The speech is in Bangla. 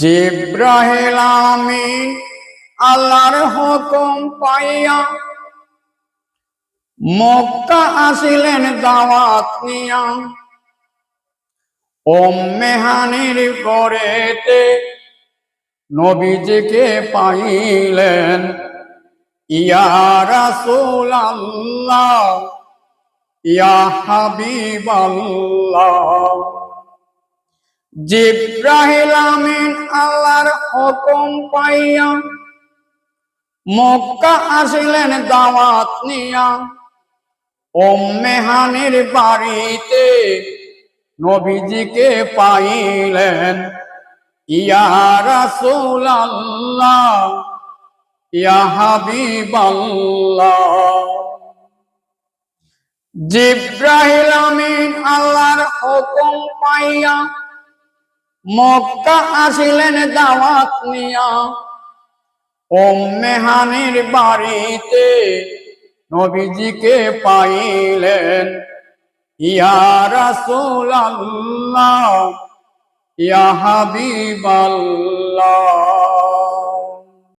জিব্রাহিল আমিন আল্লাহর হুকুম পাইয়া মক্কা আসিলেন, দাওয়াত নিয়া। মেহানির করেতে নবীজিকে পাইলেন, ইয়া রাসূল আল্লাহ ইয়া হাবিব আল্লাহ জিব্রাহিল আমিন আল্লাহর হুকুম পাইয়া মক্কা আসিলেন দাওয়াত নিয়া। ওম্মেহানির বাড়িতে নবীজিকে পাইলেন। ইয়া রাসূল আল্লাহ ইয়া হাবিব জিব্রাহিল আমিন আল্লাহর হুকুম পাইয়া মক্কা আসিলেন দাওয়াত নিয়া। ওম্মেহানির বাড়িতে নবীজিকে পাইলেন। ইয়া রাসূল আল্লাহ ইয়া হাবিব আল্লাহ